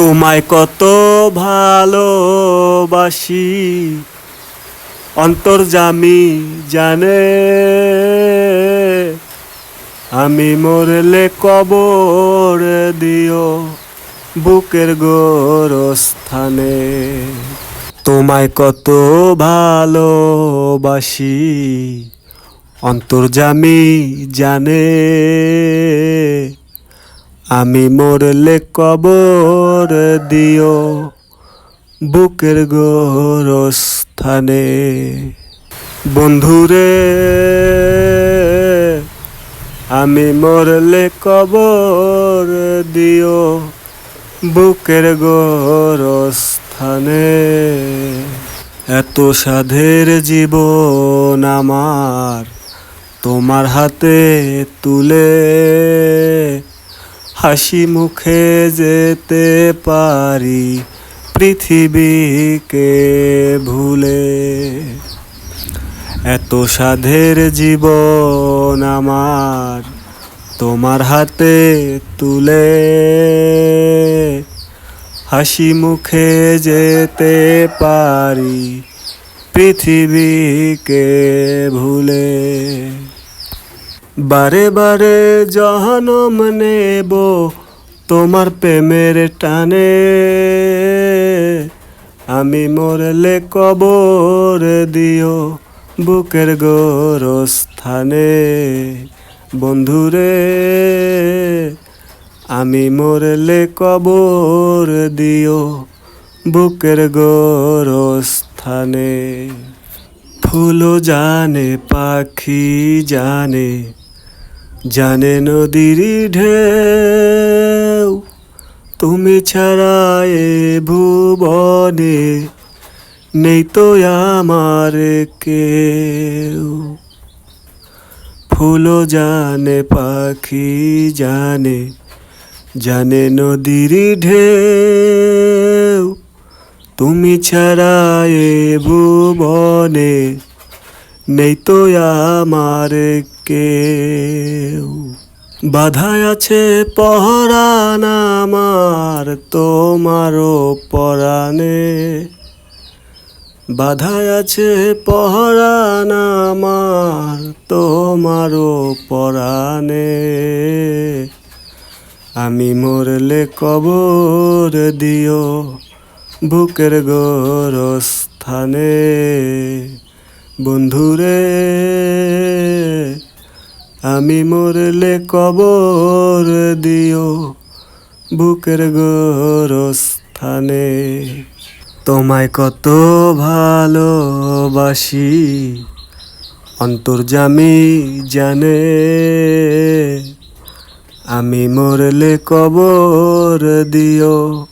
তোমায় কত ভালোবাসি। অন্তর্জামি জানে, আমি মরলে কবর দিও বুকের গোরস্থানে। তোমায় কত ভালোবাসি অন্তর্জামি জানে। আমি মরলে কবর দিও বুকের গোরস্থানে। বন্ধুরে, আমি মরলে কবর দিও বুকের গোরস্থানে। এত সাধের জীবন আমার তোমার হাতে তুলে হাসি মুখে যেতে পারি পৃথিবীকে ভুলে। এত সাধের জীবন আমার তোমার হাতে তুলে। হাসি মুখে যেতে পারি পৃথিবীকে ভুলে। বারে বারে জহনম নেব তোমার প্রেমের টানে। আমি মরলে কবর দিও বুকের গোরস্থানে। বন্ধুরে, আমি মরলে কবর দিও বুকের গোরস্থানে। ফুল জানে, পাখি জানে জানে নদীর ঢেউ, তুমি ছাড়া এ ভুবনে নেই তো আমার কেউ। ফুল জানে, পাখি জানে জানে নদীর ঢেউ, তুমি ছাড়া এ ভুবনে নেই তো আমার কেউ। বাধায় আছে পহরান আমার তোমারও পরাণে। বাধায় আছে পহরান আমার তোমারও পরাণে। আমি মরলে কবর দিও বুকের গোরস্থানে। বন্ধুরে আমি মরলে কবর দিও বুকের গোরস্থানে। তোমায় কত ভালোবাসি অন্তর্জামি জানে। আমি মরলে কবর দিও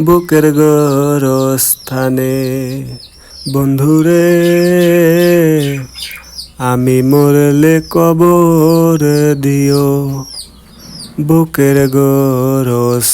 বুকের গোরস্থানে। বন্ধুরে আমি মরলে কবর দিও বুকের গোরস্থানে।